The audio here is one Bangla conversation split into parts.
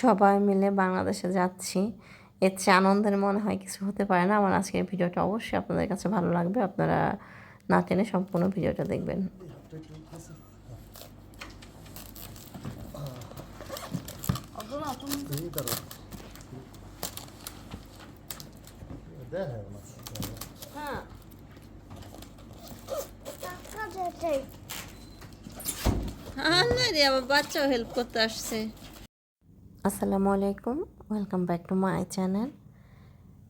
সবাই মিলে বাংলাদেশে যাচ্ছি। এর চেয়ে আনন্দের মনে হয় কিছু হতে পারে না। আমার আজকের ভিডিওটা অবশ্যই আপনাদের কাছে ভালো লাগবে। আপনারা না টেনে সম্পূর্ণ ভিডিওটা দেখবেন। রে বাচ্চাও হেল্প করতে আসছে। আসসালামু আলাইকুম welcome back to my channel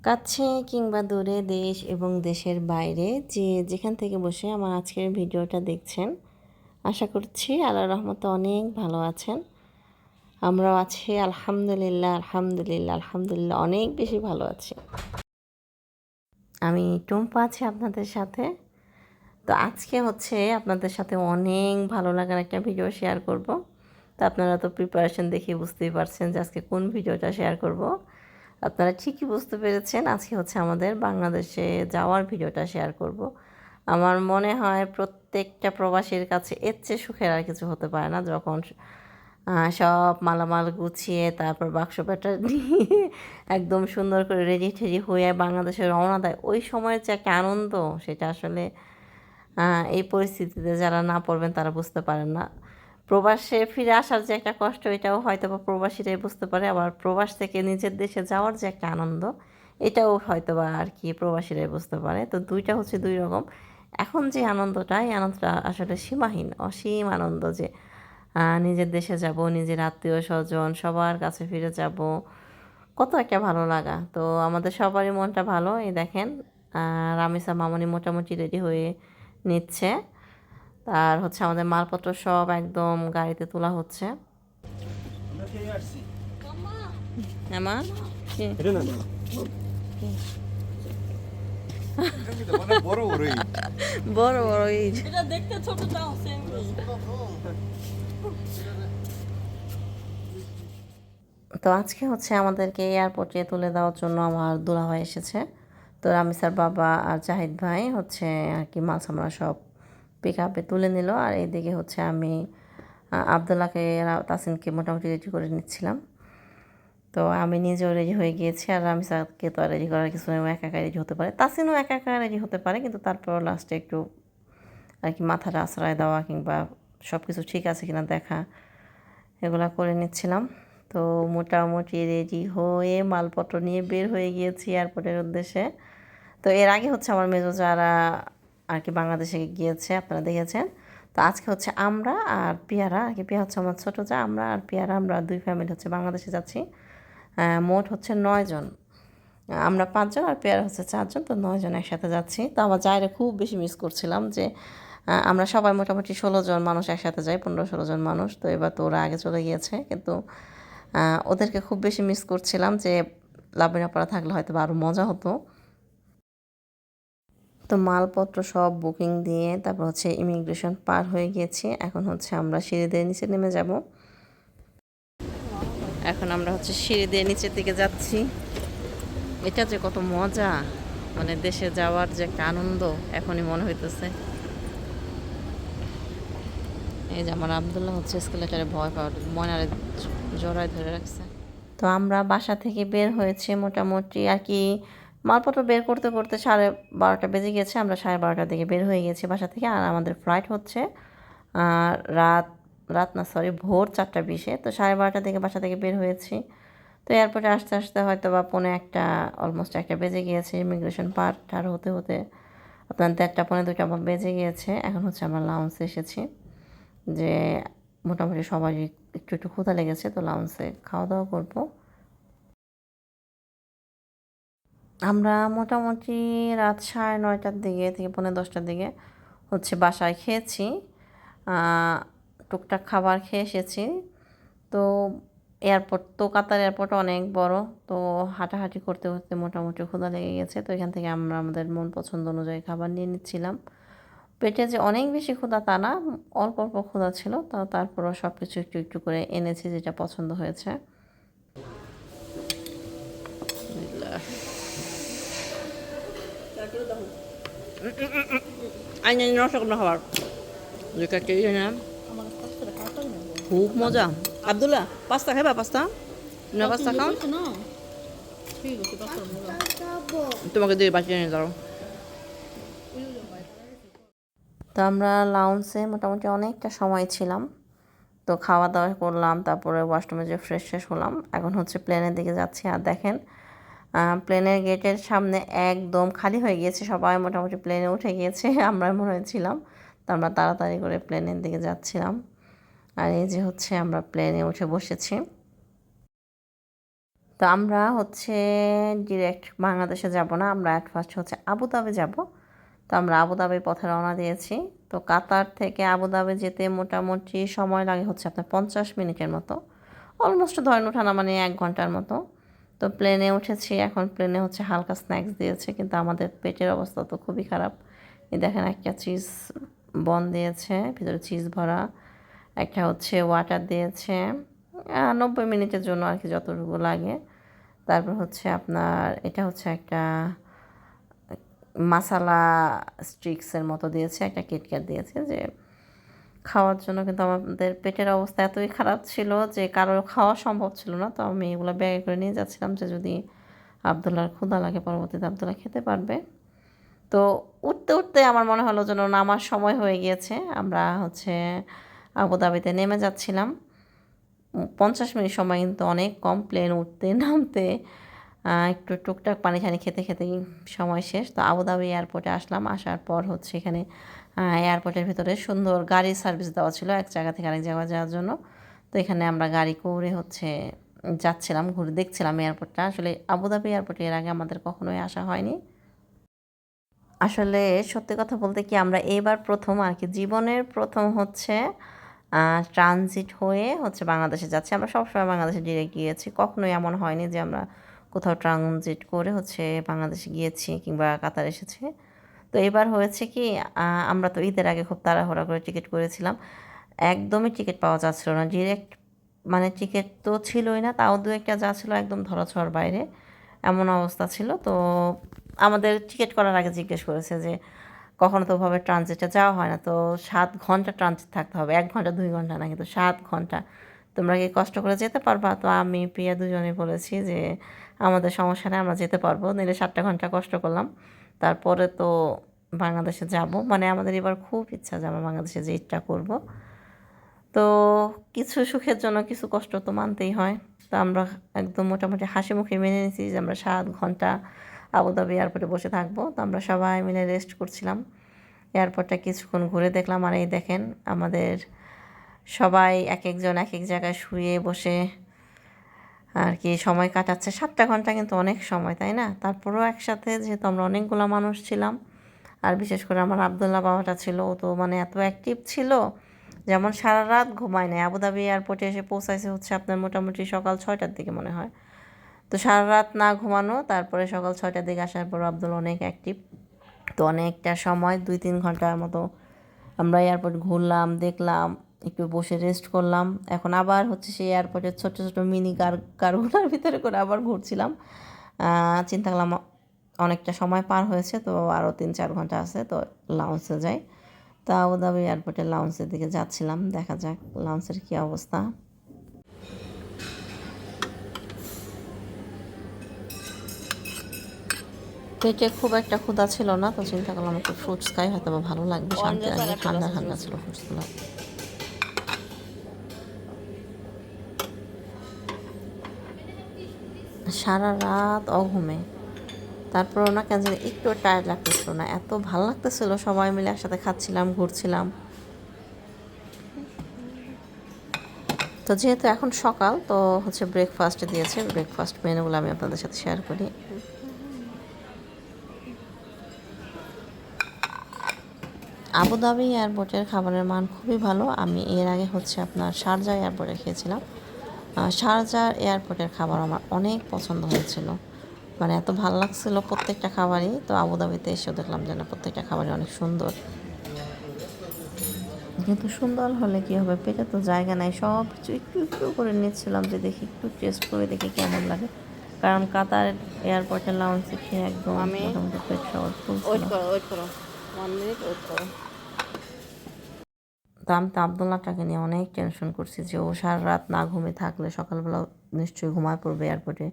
কাছে কিংবা দূরে দেশ এবং দেশের বাইরে যে যেখান থেকে বসে আমার আজকের ভিডিওটা দেখছেন, আশা করছি আল্লাহ রহমতে অনেক ভালো আছেন। আমরাও আছি, আলহামদুলিল্লাহ আলহামদুলিল্লাহ আলহামদুলিল্লাহ, অনেক বেশি ভালো আছি। আমি টুম্পা আছি আপনাদের সাথে। তো আজকে হচ্ছে আপনাদের সাথে অনেক ভালো লাগার একটা ভিডিও শেয়ার করব। তো আপনারা তো প্রিপারেশন দেখে বুঝতেই পারছেন যে আজকে কোন ভিডিওটা শেয়ার করব। আপনারা ঠিকই বুঝতে পেরেছেন, আজকে হচ্ছে আমাদের বাংলাদেশে যাওয়ার ভিডিওটা শেয়ার করব। আমার মনে হয় প্রত্যেকটা প্রবাসীর কাছে এর চেয়ে সুখের আর কিছু হতে পারে না, যখন সব মালামাল গুছিয়ে তারপর বাক্স প্যাটার নিয়ে একদম সুন্দর করে রেডি টেডি হয়ে বাংলাদেশে রওনা দেয়, ওই সময়ের যে একটা আনন্দ, সেটা আসলে এই পরিস্থিতিতে যারা না পড়বেন তারা বুঝতে পারেন না। প্রবাসে ফিরে আসার যে একটা কষ্ট, এটাও হয়তো বা প্রবাসীরাই বুঝতে পারে। আবার প্রবাস থেকে নিজের দেশে যাওয়ার যে একটা আনন্দ, এটাও হয়তো বা আর কি প্রবাসীরাই বুঝতে পারে। তো দুইটা হচ্ছে দুই রকম। এখন যে আনন্দটা, এই আনন্দটা আসলে সীমাহীন, অসীম আনন্দ যে নিজের দেশে যাব, নিজের আত্মীয় স্বজন, সবার কাছে ফিরে যাব। কত একটা ভালো লাগা। তো আমাদের সবারই মনটা ভালো। এই দেখেন রামিসা মামনি মোটামুটি রেডি হয়ে নিচ্ছে। আর হচ্ছে আমাদের মালপত্র সব একদম গাড়িতে তোলা হচ্ছে। বড় বড় বড় ইট দেখতে ছোট সেম তো আজকে হচ্ছে আমাদেরকে এয়ারপোর্টে তুলে দেওয়ার জন্য আমার দুলাভাই এসেছে। তো রামিসার বাবা আর জাহিদ ভাই হচ্ছে আর কি মাছ আমরা সব পিক আপে তুলে নিল। আর এইদিকে হচ্ছে আমি আহ, আবদুল্লাহকে তাসিনকে মোটামুটি রেডি করে নিচ্ছিলাম। তো আমি নিজেও রেডি হয়ে গিয়েছি আর রামিসাকে তো আর রেডি করার কিছু একা একা রেডি হতে পারে। তাসিনও একা একা রেডি হতে পারে কিন্তু তারপর লাস্টে একটু আর কি মাথাটা আশ্রয় দেওয়া কিংবা সব কিছু ঠিক আছে কিনা দেখা এগুলো করে নিচ্ছিলাম। তো মোটামুটি রেডি হয়ে মালপত্র নিয়ে বের হয়ে গিয়েছি এয়ারপোর্টের উদ্দেশ্যে। তো এর আগে হচ্ছে আমার মেজো যারা আর কি বাংলাদেশে গিয়েছে, আপনারা দেখেছেন। তো আজকে হচ্ছে আমরা আর পিয়ারা, আর কি পিয়া হচ্ছে আমার ছোটো যা, আমরা আর পিয়ারা, আমরা দুই ফ্যামিলি হচ্ছে বাংলাদেশে যাচ্ছি। মোট হচ্ছে নয়জন আমরা পাঁচজন আর পেয়ারা হচ্ছে চারজন তো নয়জন একসাথে যাচ্ছি। তো আমার যাইরে খুব বেশি মিস করছিলাম যে আমরা সবাই মোটামুটি ষোলো জন মানুষ একসাথে যাই, পনেরো ষোলো জন মানুষ। তো এবার তো ওরা আগে চলে গিয়েছে, কিন্তু ওদেরকে খুব বেশি মিস করছিলাম যে লাভিনাপাড়া থাকলে হয়তো আরও মজা হতো। তো মালপত্র সব বুকিং দিয়ে তারপর হচ্ছে ইমিগ্রেশন পার হয়ে গিয়েছি। এখন হচ্ছে আমরা সিঁড়ি দিয়ে নিচে নেমে যাব। এখন আমরা হচ্ছে সিঁড়ি দিয়ে নিচের দিকে যাচ্ছি। এটা যে কত মজা! মানে দেশে যাওয়ার যে একটা আনন্দ এখনই মনে হইতেছে। এই যে আমার আবদুল্লাহ হচ্ছে স্কেলেটারে ভয় পাওয়ার ময়নারে জড়ায় ধরে রাখছে। তো আমরা বাসা থেকে বের হয়েছে মোটামুটি আর কি মালপত্র বের করতে করতে সাড়ে বারোটা বেজে গেছে, আমরা সাড়ে বারোটার দিকে বের হয়ে গেছি বাসা থেকে। আর আমাদের ফ্লাইট হচ্ছে রাত রাত না সরি ভোর চারটা বিশে। তো সাড়ে বারোটার দিকে বাসা থেকে বের হয়েছি। তো এয়ারপোর্টে আসতে আসতে হয়তো বা পৌনে একটা অলমোস্ট একটা বেজে গিয়েছে ইমিগ্রেশন পার টার হতে হতে আপনার দেড়টা, পৌনে দুটা বেজে গিয়েছে। এখন হচ্ছে আমরা লাউন্সে এসেছি, যে মোটামুটি সবারই একটু একটু ক্ষুধা লেগেছে, তো লাউন্সে খাওয়া দাওয়া করব। আমরা মোটামুটি রাত সাড়ে নয়টার দিকে থেকে পৌনে দশটার দিকে হচ্ছে বাসায় খেয়েছি। টুকটাক খাবার খেয়ে এসেছি। তো এয়ারপোর্ট, তো কাতার এয়ারপোর্ট অনেক বড়, তো হাঁটাহাঁটি করতে করতে মোটামুটি ক্ষুধা লেগে গেছে। তো এখান থেকে আমরা আমাদের মন পছন্দ অনুযায়ী খাবার নিয়ে নিচ্ছিলাম। পেটে যে অনেক বেশি ক্ষুধা তা না, অল্প অল্প ক্ষুধা ছিল। তো, তারপরও সব কিছু একটু একটু করে এনেছি যেটা পছন্দ হয়েছে। আইন রসগোল্লা খাবার। যেটা কে না খুব মজা। আবদুল্লাহ, পাস্তা খাইবা পাস্তা? না, পাস্তা খাও. তোমাকে দুই বাটি এনে দাও তো আমরা লাউন্সে মোটামুটি অনেকটা সময় ছিলাম। তো খাওয়া দাওয়া করলাম, তারপরে ওয়াশরুমে যে ফ্রেশ ফ্রেশ হলাম। এখন হচ্ছে প্লেনের দিকে যাচ্ছি। আর দেখেন প্লেনের গেটের সামনে একদম খালি হয়ে গিয়েছে। সবাই মোটামুটি প্লেনে উঠে গিয়েছে, আমরা মনে হয়েছিলাম। তো আমরা তাড়াতাড়ি করে প্লেনের দিকে যাচ্ছিলাম। আর এই যে হচ্ছে আমরা প্লেনে উঠে বসেছি। তো আমরা হচ্ছে ডিরেক্ট বাংলাদেশে যাব না, আমরা অ্যাট ফার্স্ট হচ্ছে আবুধাবি যাব। তো আমরা আবুধাবির পথে রওনা দিয়েছি। তো কাতার থেকে আবুধাবি যেতে মোটামুটি সময় লাগে হচ্ছে আপনার পঞ্চাশ মিনিটের মতো। অলমোস্ট ধরেন ওঠানা মানে এক ঘণ্টার মতো। তো প্লেনে উঠেছি, এখন প্লেনে হচ্ছে হালকা স্ন্যাক্স দিয়েছে, কিন্তু আমাদের পেটের অবস্থা তো খুবই খারাপ। দেখেন একটা চিজ বন দিয়েছে, ভিতরে চিজ ভরা, একটা হচ্ছে ওয়াটার দিয়েছে নব্বই মিনিটের জন্য আর কি যতটুকু লাগে। তারপর হচ্ছে আপনার, এটা হচ্ছে একটা মাসালা স্ট্রিক্সের মতো দিয়েছে, একটা কিটক্যাট দিয়েছে যে খাওয়ার জন্য, কিন্তু আমাদের পেটের অবস্থা এতই খারাপ ছিল যে কারও খাওয়া সম্ভব ছিল না। তো আমি এগুলো ব্যাগে করে নিয়ে যাচ্ছিলাম যে যদি আবদুল্লার ক্ষুধা লাগে, পরবর্তীতে আবদুল্লা খেতে পারবে। তো উঠতে উঠতে আমার মনে হলো যেন নামার সময় হয়ে গিয়েছে। আমরা হচ্ছে আবুধাবিতে নেমে যাচ্ছিলাম। পঞ্চাশ মিনিট সময় কিন্তু অনেক কম, প্লেন উঠতে নামতে একটু টুকটাক পানি ঠানি খেতে খেতেই সময় শেষ। তো আবুধাবি এয়ারপোর্টে আসলাম। আসার পর হচ্ছে এখানে এয়ারপোর্টের ভিতরে সুন্দর গাড়ি সার্ভিস দেওয়া ছিল, এক জায়গা থেকে আরেক জায়গায় যাওয়ার জন্য। তো এখানে আমরা গাড়ি করে হচ্ছে যাচ্ছিলাম, ঘুরে দেখছিলাম এয়ারপোর্টটা আসলে আবুধাবি এয়ারপোর্টে এর আগে আমাদের কখনোই আসা হয়নি। আসলে সত্যি কথা বলতে কি, আমরা এবার প্রথম আর কি, জীবনের প্রথম হচ্ছে ট্রানজিট হয়ে হচ্ছে বাংলাদেশে যাচ্ছি। আমরা সবসময় বাংলাদেশে ডিরেক্ট গিয়েছি। কখনোই এমন হয়নি যে আমরা কোথাও ট্রানজিট করে হচ্ছে বাংলাদেশে গিয়েছি কিংবা কাতার এসেছি। তো এবার হয়েছে কি আমরা তো ঈদের আগে খুব তাড়াহুড়া করে টিকিট করেছিলাম। একদমই টিকিট পাওয়া যাচ্ছিল না। ডিরেক্ট মানে টিকিট তো ছিলই না, তাও দু একটা যা ছিল একদম ধরাছোঁয়ার বাইরে। এমন অবস্থা ছিল। তো আমাদের টিকিট করার আগে জিজ্ঞেস করেছে যে, কখনো তো ওভাবে ট্রানজিটে যাওয়া হয় না? তো সাত ঘণ্টা ট্রানজিট থাকতে হবে। এক ঘণ্টা, দুই ঘণ্টা না, কিন্তু সাত ঘণ্টা। তোমরা কি কষ্ট করে যেতে পারবা? তো আমি, প্রিয়া দুজনে বলেছি যে, আমাদের সমস্যা নেই, আমরা যেতে পারব। নিলে সাতটা ঘণ্টা কষ্ট করলাম। তারপরে তো বাংলাদেশে যাব। মানে আমাদের এবার খুব ইচ্ছা যে আমরা বাংলাদেশে যে ইচ্ছা করব। তো কিছু সুখের জন্য কিছু কষ্ট তো মানতেই হয়। তো আমরা একদম মোটামুটি হাসি মুখে মেনে নিয়েছি যে আমরা সাত ঘণ্টা আবুধাবি এয়ারপোর্টে বসে থাকব। তো আমরা সবাই মিলে রেস্ট করছিলাম। এয়ারপোর্টটা কিছুক্ষণ ঘুরে দেখলাম। আর এই দেখেন, আমাদের সবাই এক একজন এক এক জায়গায় শুয়ে বসে আর কি সময় কাটাচ্ছে। সাতটা ঘণ্টা কিন্তু অনেক সময়, তাই না? তারপরেও একসাথে যেহেতু আমরা অনেকগুলো মানুষ ছিলাম, আর বিশেষ করে আমার আবদুল্লাহ বাবাটা ছিল, ও তো মানে এত অ্যাক্টিভ ছিল যেমন সারা রাত ঘুমায় নাই। আবুধাবি এয়ারপোর্টে এসে পৌঁছাইছে হচ্ছে আপনার মোটামুটি সকাল ছয়টার দিকে মনে হয়। তো সারা রাত না ঘুমানো, তারপরে সকাল ছয়টার দিকে আসার পর আব্দুল অনেক অ্যাক্টিভ তো অনেকটা সময়, দুই তিন ঘণ্টার মতো আমরা এয়ারপোর্ট ঘুরলাম, দেখলাম একটু বসে রেস্ট করলাম। এখন আবার হচ্ছে সেই এয়ারপোর্টের ছোট ছোট মিনি কার কারগুলোর ভিতরে করে আবার ঘুরছিলাম। চিন্তা করলাম অনেকটা সময় পার হয়েছে তো আরও তিন চার ঘণ্টা আছে তো লাউন্সে যাই। তো আবুধাবি এয়ারপোর্টের লাউন্সের দিকে যাচ্ছিলাম দেখা যাক লাউন্সের কী অবস্থা। পেটে খুব একটা ক্ষুধা ছিল না তো চিন্তা করলাম একটু ফ্রুটস খাই হয়তো ভালো লাগবে শান্তি লাগবে ঠান্ডা ঠান্ডা ছিল। ফ্রুটসগুলো সারা রাত অঘুমে। তারপর না কেন জানি একটু টায়ার্ড লাগতেছিল না। এত ভালো লাগতেছিল সবাই মিলে একসাথে খাচ্ছিলাম, ঘুরছিলাম। তো যেহেতু এখন সকাল, তো হচ্ছে ব্রেকফাস্ট দিয়েছে। ব্রেকফাস্ট মেনুগুলো আমি আপনাদের সাথে শেয়ার করি। আবুধাবি এয়ারপোর্টের খাবারের মান খুবই ভালো। আমি এর আগে হচ্ছে আপনার শারজা এয়ারপোর্টে খেয়েছিলাম। শারজার এয়ারপোর্টের খাবার আমার অনেক পছন্দ হয়েছিল। মানে এত ভালো লাগছিল প্রত্যেকটা খাবারই। তো আবুধাবিতে এসেও দেখলাম যে না প্রত্যেকটা খাবারই অনেক সুন্দর। কিন্তু সুন্দর হলে কি হবে? পেটে তো জায়গা নাই। সব কিছু একটু একটু করে নিচ্ছিলাম যে দেখি একটু টেস্ট করে দেখি কেমন লাগে। কারণ কাতার এয়ারপোর্টের লাউন্সে খেয়ে একদম আমি- পেট সবার ওয়েট করো ওয়েট করো। ওয়ান মিনিট ওয়েট করো। তো আমি তো আবদুল্লাহটাকে নিয়ে অনেক টেনশন করছি যে ও সারা রাত না ঘুমিয়ে থাকলে সকালবেলা নিশ্চয়ই ঘুমায় পড়বে এয়ারপোর্টে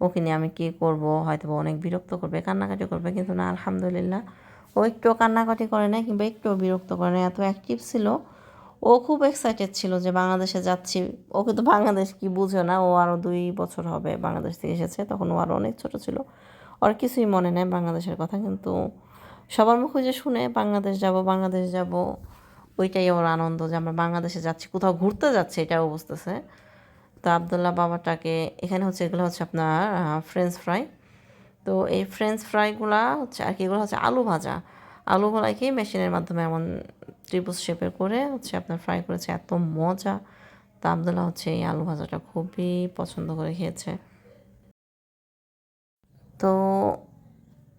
ওকে নিয়ে আমি কী করব? হয়তো অনেক বিরক্ত করবে, কান্নাকাটি করবে। কিন্তু না, আলহামদুলিল্লাহ। ও একটু কান্নাকাটি করে না কিংবা একটু বিরক্ত করে না এত অ্যাক্টিভ ছিল। ও খুব এক্সাইটেড ছিল যে বাংলাদেশে যাচ্ছি। ও কিন্তু বাংলাদেশ কি বুঝে না, ও আরও দুই বছর হবে বাংলাদেশ থেকে এসেছে। তখন ও আরও অনেক ছোট ছিল। ওর কিছুই মনে নেই বাংলাদেশের কথা। কিন্তু সবার মুখে যে শুনে, বাংলাদেশ যাব বাংলাদেশ যাব। ওইটাই ওর আনন্দ যে আমরা বাংলাদেশে যাচ্ছি, কোথাও ঘুরতে যাচ্ছি, এটাও বুঝতেছে। তো আবদুল্লাহ বাবাটাকে, এখানে হচ্ছে এগুলো হচ্ছে আপনার ফ্রেঞ্চ ফ্রাই তো এই ফ্রেঞ্চ ফ্রাইগুলা হচ্ছে, আর কি এগুলো হচ্ছে আলু ভাজা। আলুগুলাকে মেশিনের মাধ্যমে এমন ত্রিভুজ শেপের করে হচ্ছে আপনার ফ্রাই করেছে, এত মজা। তা আবদুল্লাহ হচ্ছে এই আলু ভাজাটা খুবই পছন্দ করে খেয়েছে। তো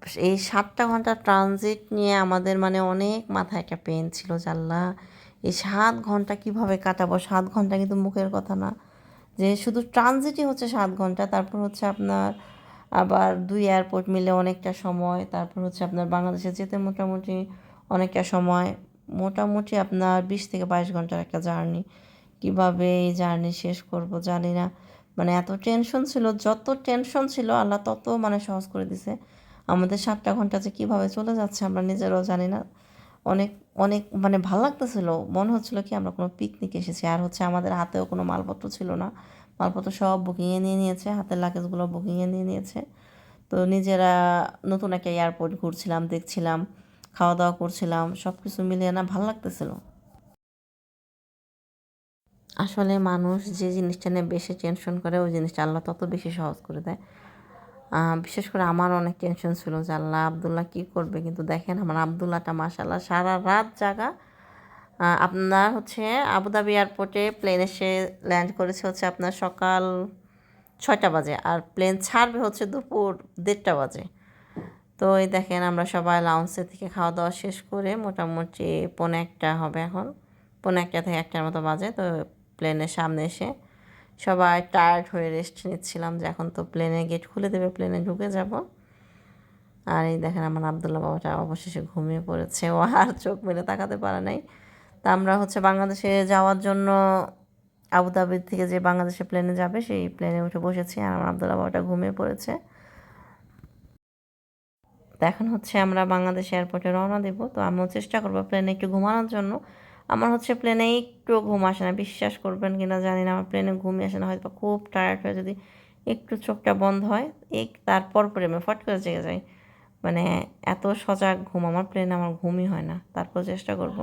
এই সাতটা ঘণ্টা ট্রানজিট নিয়ে আমাদের মানে অনেক মাথায় একটা পেন ছিল জাল্লা এই সাত ঘণ্টা কীভাবে কাটাবো? সাত ঘণ্টা কিন্তু মুখের কথা না। যে শুধু ট্রানজিটই হচ্ছে সাত ঘণ্টা, তারপর হচ্ছে আপনার আবার দুই এয়ারপোর্ট মিলে অনেকটা সময়, তারপর হচ্ছে আপনার বাংলাদেশে যেতে মোটামুটি অনেকটা সময়, মোটামুটি আপনার বিশ থেকে বাইশ ঘণ্টার একটা জার্নি কীভাবে এই জার্নি শেষ করব জানি না। মানে এত টেনশন ছিল, যত টেনশন ছিল, আল্লাহ তত মানে সহজ করে দিছে। আমাদের সাতটা ঘণ্টা যে কীভাবে চলে যাচ্ছে আমরা নিজেরাও জানি না। অনেক অনেক মানে ভালো লাগতেছিল। মনে হচ্ছিল কি আমরা কোনো পিকনিক এসেছি। আর হচ্ছে আমাদের হাতেও কোনো মালপত্র ছিল না। মালপত্র সব বুকিংয়ে নিয়ে নিয়েছে। হাতের লাগেজগুলো বুকিংয়ে নিয়ে নিয়েছে। তো নিজেরা নতুন একটা এয়ারপোর্ট ঘুরছিলাম, দেখছিলাম খাওয়া দাওয়া করছিলাম সব কিছু মিলিয়ে না ভালো লাগতেছিল। আসলে মানুষ যে জিনিসটা নিয়ে বেশি টেনশন করে, ওই জিনিসটা আল্লাহ তত বেশি সহজ করে দেয়। বিশেষ করে আমার অনেক টেনশন ছিল যে আল্লাহ আবদুল্লাহ কী করবে? কিন্তু দেখেন আমার আবদুল্লাহটা মাসাল্লাহ সারা রাত জাগা। আপনার হচ্ছে আবুধাবি এয়ারপোর্টে প্লেন এসে ল্যান্ড করেছে হচ্ছে আপনার সকাল ছয়টা বাজে আর প্লেন ছাড়বে হচ্ছে দুপুর দেড়টা বাজে। তো এই দেখেন আমরা সবাই লাউন্সে থেকে খাওয়া দাওয়া শেষ করে মোটামুটি পৌনে একটা হবে এখন। পৌনে একটা থেকে একটার মতো বাজে। তো প্লেনের সামনে এসে সবাই টায়ার্ড হয়ে রেস্ট নিচ্ছিলাম যে এখন তো প্লেনে গেট খুলে দেবে প্লেনে ঢুকে যাব। আর এই দেখেন আমার আবদুল্লাহ বাবাটা অবশেষে ঘুমিয়ে পড়েছে। ও আর চোখ মেলে তাকাতে পারে নাই। তা আমরা হচ্ছে বাংলাদেশে যাওয়ার জন্য আবুধাবির থেকে যে বাংলাদেশে প্লেনে যাবে, সেই প্লেনে উঠে বসেছি আর আমার আবদুল্লাহ বাবাটা ঘুমিয়ে পড়েছে। তো এখন হচ্ছে আমরা বাংলাদেশ এয়ারপোর্টে রওনা দেবো। তো আমিও চেষ্টা করব প্লেনে একটু ঘুমানোর জন্য। আমার হচ্ছে প্লেনে একটু ঘুম আসে না, বিশ্বাস করবেন কি না জানি না, আমার প্লেনে ঘুমই আসে না হয়তো খুব টায়ার্ড হয়ে যদি একটু চোখটা বন্ধ হয়, এক তারপর পরে আমি ফট করে জেগে যাই। মানে এত সজাগ ঘুম, আমার প্লেনে আমার ঘুমই হয় না, তারপর চেষ্টা করব।